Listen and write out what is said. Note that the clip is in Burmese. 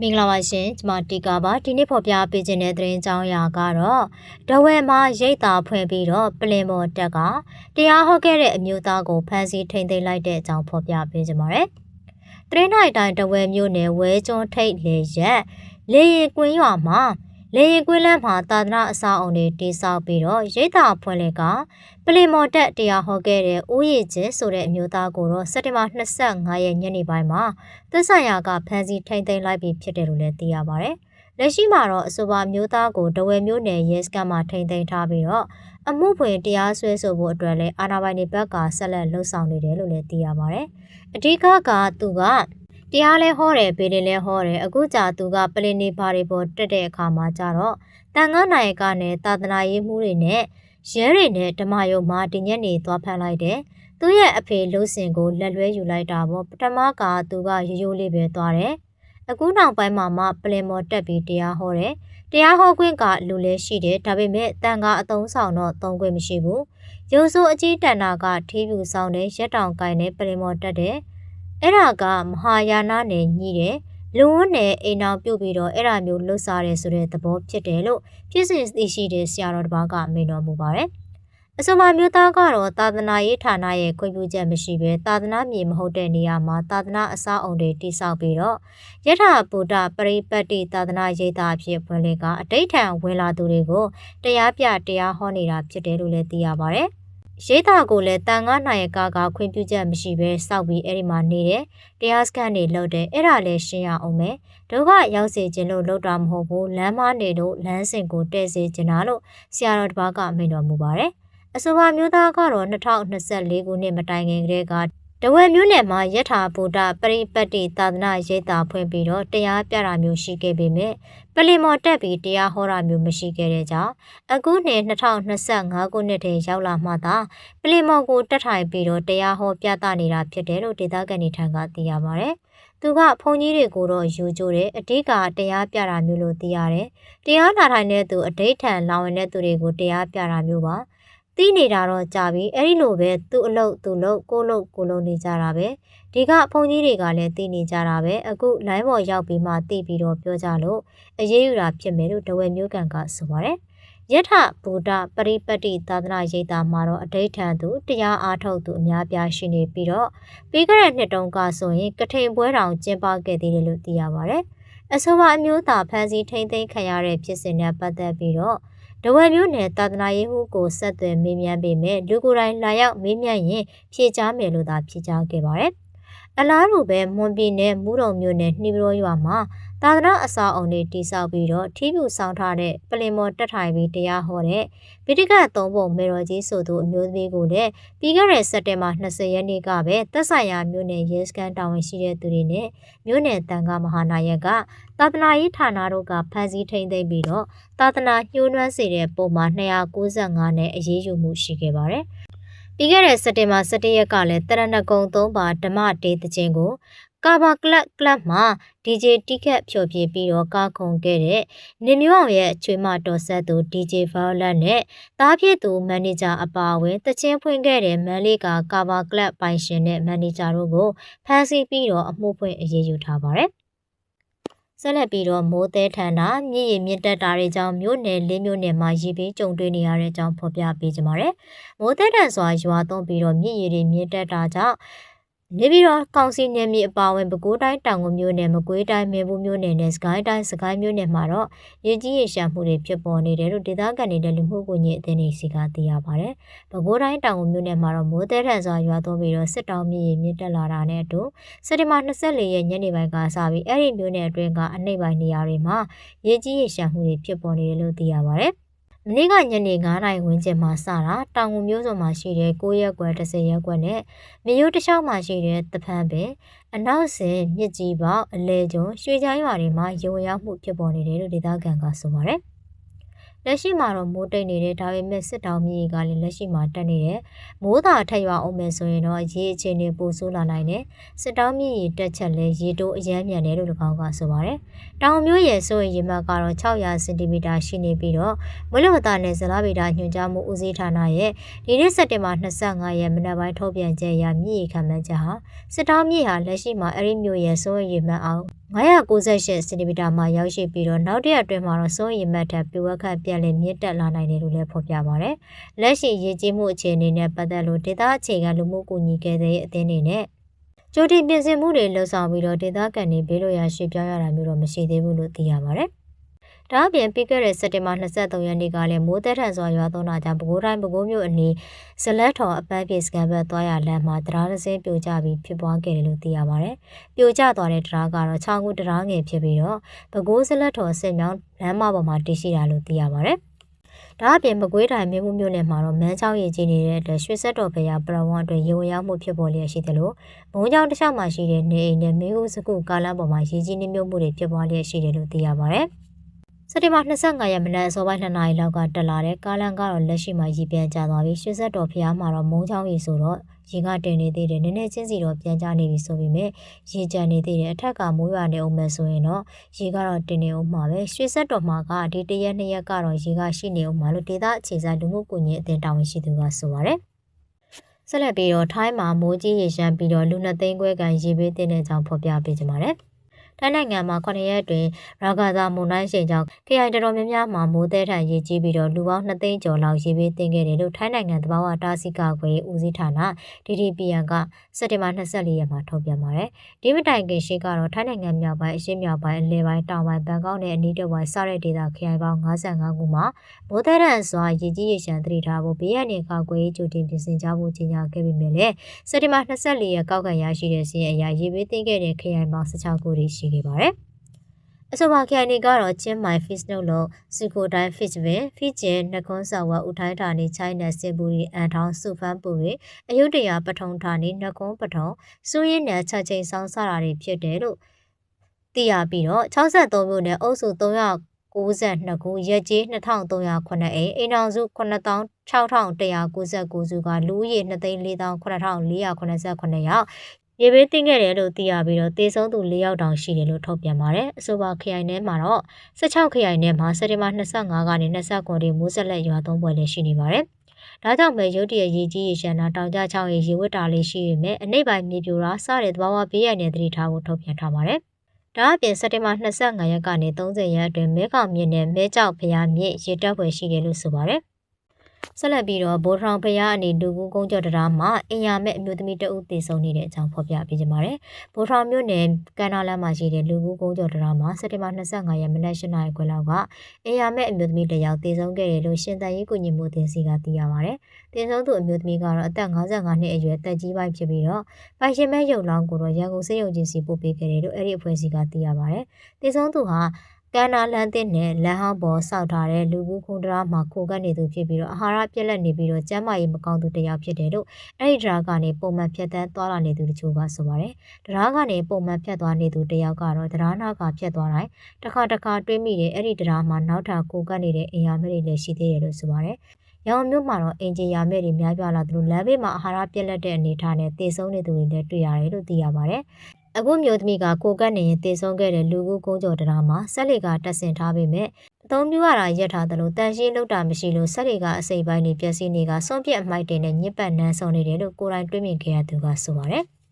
မင်္ဂလာပါရှင်ကျွန်မတီကာပါဒီနေ့ဖော်ပြပေးခြင်းတဲ့သတင်းကြောင်းရာကတော့ဒဝဲမှာရိတ်တာဖွင့်ပြီးတော့ပလင်မော်တက်ကတရားဟောခဲ့တဲ့အမျိုးသားကိုဖမ်းဆီးထိန်သိမ်းလိုက်တဲ့အကြောင်းဖော်ပြပေးခြင်းပါတယ်။သတင်းနိုင်တိုင်းဒဝဲမျိုးနယ်ဝဲကျွန်းထိတ်လေရက်လေရင်ကွင်းရွာမှာ လေရင်ကွင်းလမ်းမှာသာသနာအစာအုံတွေတိစောက်ပြီးတော့ရိတ်တာဖွင့်လေကပလင်မော်တက်တရားဟောခဲ့တဲ့ဦးရည်ချင်းဆိုတဲ့အမျိုးသားကိုတော့စက်တင်ဘာ25ရက်ညနေပိုင်းမှာသက်ဆိုင်ရာကဖမ်းဆီးထိန်သိမ်းလိုက်ပြီးဖြစ်တယ်လို့လည်းသိရပါဗျ။လက်ရှိမှာတော့အဆိုပါမျိုးသားကိုဒဝဲမျိုးနယ်ရဲစခန်းမှာထိန်သိမ်းထားပြီးတော့အမှုဖွင့်တရားစွဲဆိုဖို့အတွက်လည်းအာဏာပိုင်တွေဘက်ကဆက်လက်လှုံ့ဆော်နေတယ်လို့လည်းသိရပါဗျ။အဓိကကသူက တရားလဲဟောတယ်ဗေဒင်လဲဟောတယ်အခုကြာသူကပလင်နေပါတွေပေါ်တက်တဲ့အခါမှာကြတော့တန်ငန်းနိုင်ကနဲ့သာသနာရေးမှုတွေနဲ့ရဲတွေနဲ့ဓမ္မယုံမှာဒီညက်နေသွားဖမ်းလိုက်တယ်သူ့ရဲ့အဖေလှုပ်စင်ကိုလက်လွဲယူလိုက်တာပေါ့ပထမကသူကရိုးရိုးလေးပဲသွားတယ်အခုနောက်ပိုင်းမှာမှပလင်မော်တက်ပြီးတရားဟောတယ်တရားဟောခွင့်ကလူလဲရှိတယ်ဒါပေမဲ့တန်ကအတုံးဆောင်တော့သုံးခွင့်မရှိဘူးရုံစိုးအကြီးတန်တာကထီးပြူဆောင်တဲ့ရက်တောင်ကိုင်းတဲ့ပလင်မော်တက်တယ် အဲ့ဒါကမဟာယာနနဲ့ညီးတယ်လူဝန်းနဲ့အိမ်အောင်ပြုတ်ပြီးတော့အဲ့ဒါမျိုးလှုပ်ရှားတယ်ဆိုတဲ့သဘောဖြစ်တယ်လို့ဖြစ်စဉ်သိရှိတဲ့ဆရာတော်တစ်ပါးကမိန့်တော်မူပါတယ်။အဆိုပါမျိုးသားကတော့သာသနာရေးဌာနရဲ့ခွင့်ပြုချက်မရှိဘဲသာသနာမြေမဟုတ်တဲ့နေရာမှာသာသနာအဆောက်အုံတွေတိစောက်ပြီးတော့ယထာဗုဒ္ဓပရိပတ်တိသာသနာရေးသားအဖြစ်ဖွင့်လှစ်ကအတိတ်ထံဝင်လာသူတွေကိုတရားပြတရားဟောနေတာဖြစ်တယ်လို့လည်းသိရပါတယ်။ ရိတ်တာကိုလည်းတန်ငါနိုင်ရကကခွင့်ပြုချက်မရှိဘဲစောက်ပြီးအဲ့ဒီမှာနေတယ်တရားစခန်းနေလောက်တယ်အဲ့ဒါလည်းရှင်းရအောင်မယ်ဒုက္ခရောက်စေခြင်းလို့လောက်တာမဟုတ်ဘူးလမ်းမနေလို့လမ်းစဉ်ကိုတဲ့စေခြင်းတာလို့ဆရာတော်တစ်ပါးကမိန့်တော်မူပါတယ်အဆိုပါမျိုးသားကတော့2024ခုနှစ်မတိုင်ခင်ကတည်းက တဝဲမျိုးနယ်မှာယထာဗုဒ္ဓပရိပတ်တိသာသနာရိပ်သာဖွင့်ပြီးတော့တရားပြတာမျိုးရှိခဲ့ပေမဲ့ပလင်မော်တက်ပြီးတရားဟောတာမျိုးမရှိခဲ့တဲ့ကြောင့်အခုနှစ်2025ခုနှစ်ထဲရောက်လာမှသာပလင်မော်ကိုတက်ထိုင်ပြီးတော့တရားဟောပြသနေတာဖြစ်တယ်လို့ဒေသခံတွေထံကသိရပါဗျ။သူကဘုန်းကြီးတွေကိုတော့ယူကြတယ်အတိတ်ကတရားပြတာမျိုးလို့သိရတယ်။တရားနာထိုင်တဲ့သူအဋိဌံလောင်ဝင်တဲ့သူတွေကိုတရားပြတာမျိုးပါ။ တီးနေတာတော့ကြာပြီအဲ့ဒီလိုပဲသူ့အလုပ်သူ့လုပ်ကိုလုပ်ကိုလုပ်နေကြတာပဲဒီကဖုန်ကြီးတွေကလည်းတီးနေကြတာပဲအခုလိုင်းပေါ်ရောက်ပြီးမှတီးပြီးတော့ပြောကြလို့အရေးယူတာဖြစ်မယ်လို့တဝဲမျိုးကန်ကဆိုပါတယ်ယထဗုဒ္ဓပရိပတ္တိသာသနာရိပ်သာမှာတော့အဋိဌံသူတရားအားထုတ်သူအများပြားရှိနေပြီးတော့ပြီးခဲ့တဲ့နှစ်တုန်းကဆိုရင်ကထိန်ပွဲတောင်ကျင်းပခဲ့သေးတယ်လို့သိရပါဗျ။အဆိုပါအမျိုးသားဖန်စီထိမ့်သိမ်းခံရတဲ့ဖြစ်စဉ်နဲ့ပတ်သက်ပြီးတော့ ဒဝဲမျိုးနယ်သာသနာရေးမှုကိုဆက်သွယ်မေးမြန်းပေမဲ့လူကိုယ်တိုင်လာရောက်မေးမြန်းရင်ဖြေကြားမယ်လို့သာဖြေကြားခဲ့ပါတယ်။ အလားတူပဲမွန်ပြည်နယ်မူတုံမြို့နယ်နှီးပရောရွာမှာသာသနာအစာအုံတွေတိစောက်ပြီးတော့ထီးပြူဆောင်ထားတဲ့ပလင်မော်တက်ထိုင်ပြီးတရားဟောတဲ့ဗိတိကသုံးပုံမေတော်ကြီးဆိုသူအမျိုးသမီးကိုလည်းပြီးခဲ့တဲ့စက်တင်ဘာ20ရက်နေ့ကပဲသက်ဆိုင်ရာမြို့နယ်ရဲစခန်းတာဝန်ရှိတဲ့သူတွေနဲ့မြို့နယ်တန်ခါမဟာနာယကသာသနာရေးဌာနတို့ကဖမ်းဆီးထိန်းသိမ်းပြီးတော့သာသနာညှိုးနှွမ်းစေတဲ့ပုံမှာ295နဲ့အရေးယူမှုရှိခဲ့ပါတယ် ပြီးခဲ့တဲ့စက်တင်ဘာ17ရက်ကလည်းတရဏဂုံ3ပါဓမ္မတေးတခြင်းကိုကာဘာကလပ်ကလပ်မှာ DJ တိခက်ဖြိုပြပြီးတော့ကားခုံခဲ့တဲ့နေမျိုးအောင်ရဲ့ချွေမတော်ဆက်သူ DJ Violet နဲ့တားဖြစ်သူမန်နေဂျာအပါအဝင်တချင်းဖွင့်ခဲ့တဲ့မန်လေးကကာဘာကလပ်ပိုင်ရှင်နဲ့မန်နေဂျာတို့ကိုဖမ်းဆီးပြီးတော့အမှုဖွင့်အရေးယူထားပါတယ် ဆက်လက်ပြီးတော့မိုးသေးထန်တာမြင့်ရည်မြင့်တက်တာတွေကြောင့်မြို့နယ်လေးမြို့နယ်မှာရေပေးကြုံတွေ့နေရတဲ့အကြောင်းဖော်ပြပေးကြပါမယ်။မိုးသေးထန်စွာရွာသွန်းပြီးတော့မြင့်ရည်တွေမြင့်တက်တာကြောင့် နေပြည်တော်ကောင်စီနယ်မြေအပါအဝင်ပဲခူးတိုင်းတောင်ငူမြို့နယ်မကွေးတိုင်းမဲဘူးမြို့နယ်နဲ့စကိုင်းတိုင်းစကိုင်းမြို့နယ်မှာတော့ရေကြီးရေရှာမှုတွေဖြစ်ပေါ်နေတယ်လို့ဒေသခံတွေနဲ့လူမှုကွန်ရက်အသင်းတွေစီကသိရပါဗျ။ပဲခူးတိုင်းတောင်ငူမြို့နယ်မှာတော့မိုးတဲထန်စွာရွာသွန်းပြီးတော့စစ်တောင်းမြေမြင့်တက်လာတာနဲ့အတူစက်တင်ဘာ24ရက်ညနေပိုင်းကစပြီးအဲ့ဒီမြို့နယ်အတွင်းကအနှိမ့်ပိုင်းနေရာတွေမှာရေကြီးရေရှာမှုတွေဖြစ်ပေါ်နေတယ်လို့သိရပါဗျ။ မနေ့ကညနေ9:00နာရီဝန်းကျင်မှာစတာတောင်ငူမျိုးစုံမှာရှိတဲ့9ရက်ကွယ်10ရက်ကွယ်နဲ့မြို့တစ်လျှောက်မှာရှိတဲ့တဖန်ပင်အနောက်စင်မြစ်ကြီးပေါအလဲကျုံရွှေချိုင်းရွာတွေမှာရုံရောက်မှုဖြစ်ပေါ်နေတယ်လို့ဒေသခံကဆိုပါတယ်။ လက်ရှိမှာတော့မိုးတိတ်နေတယ်ဒါပေမဲ့စစ်တောင်မြေကလည်းလက်ရှိမှာတက်နေတယ်မိုးသာထက်ရွာအောင်မယ်ဆိုရင်တော့ရေအခြေအနေပိုဆိုးလာနိုင်တယ်စစ်တောင်မြေတက်ချက်လဲရေတိုးအရမ်းမြန်တယ်လို့၎င်းကဆိုပါတယ်တောင်မျိုးရဲ့ဆိုရင်ရေမှတ်ကတော့600စင်တီမီတာရှိနေပြီးတော့မလွတ်မသားနဲ့ဇလာဗီတာညွှန်ကြားမှုဦးစီးဌာနရဲ့ဒီနေ့စက်တင်ဘာ25ရက်မနက်ပိုင်းထုတ်ပြန်ချက်အရမြေခံမှန်းချက်ဟာစစ်တောင်မြေဟာလက်ရှိမှာအဲ့ဒီမျိုးရဲ့ဆိုရင်ရေမှတ်အောင်998စင်တီမီတာမှရောက်ရှိပြီးတော့နောက်တစ်ရက်အတွင်းမှာတော့စိုးရိမ်မှတ်ထက်ပြဝက်ခန့်ပြန်လည်မြင့်တက်လာနိုင်တယ်လို့လည်းဖော်ပြပါဗျ။လက်ရှိရည်ကြီးမှုအခြေအနေနဲ့ပတ်သက်လို့ဒေသအခြေခံလူမှုကူညီခဲ့တဲ့အသင်းတွေနဲ့ကြိုတင်ပြင်ဆင်မှုတွေလှုပ်ဆောင်ပြီးတော့ဒေသခံတွေဘေးလွတ်ရာရွှေ့ပြောင်းရတာမျိုးတော့မရှိသေးဘူးလို့သိရပါဗျ။ ဒါအပြင်ပြီးခဲ့တဲ့စက်တင်ဘာ23ရက်နေ့ကလည်းမိုးသက်ထန်စွာရွာသွန်းတာကြောင့်ပဲခူးတိုင်းပဲခူးမြို့အနီးဇလက်ထော်အပန်းပြေစကန်ဘက်သွားရလမ်းမှာတရားသစင်းပြိုကျပြီးဖြစ်ပွားခဲ့တယ်လို့သိရပါတယ်။ပြိုကျသွားတဲ့တရားကတော့ချောင်းကူတရားငယ်ဖြစ်ပြီးတော့ပဲခူးဇလက်ထော်စစ်မြောင်းလမ်းမပေါ်မှာတည်ရှိတာလို့သိရပါတယ်။ဒါအပြင်မကွေးတိုင်းမြို့မြို့နယ်မှာတော့မန်းချောင်းရည်ကြီးနေတဲ့အတွက်ရွှေဆက်တော်ဖရာပရဝွန်အတွက်ရေဝင်ရောက်မှုဖြစ်ပေါ်လျက်ရှိတယ်လို့ဘုံကြောင်တစ်လျှောက်မှာရှိတဲ့နေအိမ်နဲ့မင်းဦးစကုကားလမ်းပေါ်မှာရည်ကြီးနှမျိုးမှုတွေဖြစ်ပွားလျက်ရှိတယ်လို့သိရပါတယ်။ စက်တင်ဘာ25ရက်မနက်အစောပိုင်း2နာရီလောက်ကတက်လာတဲ့ကားလန်ကတော့လက်ရှိမှာရည်ပြန်ကျသွားပြီးရွှေဆက်တော်ဖျားမှာတော့မုံချောင်းရီဆိုတော့ရေကတင်နေသေးတယ်နည်းနည်းချင်းစီတော့ပြန်ကျနေပြီဆိုပေမဲ့ရေကြံနေသေးတယ်အထက်ကမိုးရွာနေအောင်မယ်ဆိုရင်တော့ရေကတော့တင်နေအောင်မှာပဲရွှေဆက်တော်မှာကဒီတရက်နှစ်ရက်ကတော့ရေကရှိနေအောင်မှာလို့ဒေသအခြေဆိုင်လူမှုကွန်ရက်အသင်းတာဝန်ရှိသူကဆိုပါတယ်ဆက်လက်ပြီးတော့ထိုင်းမှာမိုးကြီးရေရှမ်းပြီးတော့လူနှစ်သိန်းခွဲကန်ရေပေးတင်တဲ့အကြောင်းဖော်ပြပေးကြပါမယ်။ ထိုင်းနိုင်ငံမှာ9ရက်အတွင်းရာဂါသာမုန်တိုင်းရှိန်ကြောင့်ခရိုင်တော်တော်များများမှာမိုးသည်ထန်ရေကြီးပြီးတော့လူပေါင်း2သိန်းကျော်လောက်ရေဘေးသင့်ခဲ့တယ်လို့ထိုင်းနိုင်ငံသဘာဝတာစီကာကွယ်ဦးစီးဌာန DDPN ကစက်တင်ဘာ24ရက်မှာထုတ်ပြန်ပါတယ်။ဒီမတိုင်ခင်ရှိကတော့ထိုင်းနိုင်ငံမြောက်ပိုင်းအရှေ့မြောက်ပိုင်းအလယ်ပိုင်းတောင်ပိုင်းဘန်ကောက်နဲ့အနီးတစ်ဝိုက်စတဲ့ဒေသခရိုင်ပေါင်း55ခုမှာမိုးသည်ထန်စွာရေကြီးရေရှမ်းသတိထားဖို့ဘေးရန်နေကာကွယ်ရေးကြိုတင်ပြင်ဆင်ကြဖို့ကြေညာခဲ့ပြီးမြဲလေစက်တင်ဘာ24ရက်ကောက်ခံရရှိတဲ့စီးရင်အရာရေဘေးသင့်ခဲ့တဲ့ခရိုင်ပေါင်း16ခုရှိခဲ့ပါတယ်။အဆိုပါခိုင်နေကတော့ချင်းမိုင် fish နှုတ်လို့စီကိုတိုင်း fish ပင် fish ကျဲနှကွန်းဆာဝဥထိုင်းဌာနေချိုင်းနယ်စေပူရီအန်ထောင်းစုဖန်းပူရီအယုဒ္ဓယာပထုံဌာနေနှကွန်းပထုံစူးရင်နယ်ချက်ချင်းဆောင်ဆတာတွေဖြစ်တယ်လို့သိရပြီးတော့63မြို့နယ်အုပ်စု392ခုရက်ကြီး2309အိမ်အိမ်ထောင်စု96,199စုကလူဦးရေ2,448,489ယောက် ရေဘေးတင်ခဲ့တယ်လို့သိရပြီးတော့တေဆုံးသူ၄ယောက်တောင်ရှိတယ်လို့ထုတ်ပြန်ပါတယ်။အဆိုပါခရိုင်ထဲမှာတော့16ခရိုင်ထဲမှာစက်တင်ဘာ25ကနေ29ရက်မိုးဆက်လက်ရွာသွန်းပွဲလည်းရှိနေပါတယ်။ဒါကြောင့်ပဲရုတ်တရက်ရေကြီးရေရှမ်းတာတောင်ကျချောင်းရေရေဝတ်တာလေးရှိပေမဲ့အနိမ့်ပိုင်းမြေပြိုတာစတဲ့သဘာဝဘေးရန်တဲ့သတိထားဖို့ထုတ်ပြန်ထားပါတယ်။ဒါအပြင်စက်တင်ဘာ25ရက်ကနေ30ရက်အတွင်းမဲခေါင်မြစ်နဲ့မဲကြောက်ဖျားမြစ်ရေတက်ဖွယ်ရှိတယ်လို့ဆိုပါတယ်။ ဆက်လက်ပြီးတော့ဘိုးထောင်ဖရားအနေလူကူကုန်းကျော်တရားမှာအင်ယာမဲ့အမျိုးသမီးတဦးသေဆုံးနေတဲ့အကြောင်းဖော်ပြပေးကြပါမယ်။ဘိုးထောင်မြို့နယ်ကန်နာလမ်းမှာရှိတဲ့လူကူကုန်းကျော်တရားမှာစက်တင်ဘာ25ရက်မနက်၈နာရီခွဲလောက်ကအင်ယာမဲ့အမျိုးသမီးတစ်ယောက်သေဆုံးခဲ့တယ်လို့ရှင်တန်ရေးကုညီမှုတင်စီကသိရပါဗျ။သေဆုံးသူအမျိုးသမီးကတော့အသက်55နှစ်အရွယ်တက်ကြီးပိုင်းဖြစ်ပြီးတော့ပိုင်ရှင်မဲ့ရုပ်လောင်းကိုတော့ရန်ကုန်စေယုံကြီးစီပို့ပေးခဲ့တယ်လို့အဲ့ဒီအဖွဲ့အစည်းကသိရပါဗျ။သေဆုံးသူဟာ ကန္နာလန်တစ်နဲ့လမ်းဟောင်းပေါ်စောက်ထားတဲ့လူကူခုံတရာမှာခိုကပ်နေသူဖြစ်ပြီးတော့အာဟာရပြက်လက်နေပြီးတော့ကျန်းမာရေးမကောင်းသူတစ်ယောက်ဖြစ်တယ်လို့အဲ့ဒီဒရာကနေပုံမှန်ဖြတ်တန်းသွားလာနေသူတချို့ကဆိုပါတယ်။ဒရာကနေပုံမှန်ဖြတ်သွားနေသူတစ်ယောက်ကတော့ဒရာနာကဖြတ်သွားတိုင်းတစ်ခါတစ်ခါတွေးမိတယ်အဲ့ဒီဒရာမှာနောက်ထပ်ခိုကပ်နေတဲ့အင်ယာမဲ့တွေလည်းရှိသေးတယ်လို့ဆိုပါတယ်။ ရောင်မျိုးမှာတော့အင်ဂျင်ယာမဲ့တွေများပြားလာသလိုလမ်းဘေးမှာအာဟာရပြက်လက်တဲ့အနေအထားနဲ့တေဆုံးနေသူတွေလည်းတွေ့ရတယ်လို့သိရပါတယ်။အခုမျိုးသမီးကကိုကတ်နေရင်တည်ဆုံးခဲ့တဲ့လူကူကုန်းကျော်တရားမှာဆက်လေကတက်ဆင်ထားပေမဲ့အသုံးပြုရတာရက်ထားတယ်လို့တန်ရှင်းလောက်တာမရှိလို့ဆက်လေကအစိပ်ပိုင်းတွေပျက်စီးနေကစွန့်ပြက်အမိုက်တွေနဲ့ညစ်ပတ်နှမ်းဆုံးနေတယ်လို့ကိုယ်တိုင်တွေးမြင်ခဲ့ရသူကဆိုပါတယ်။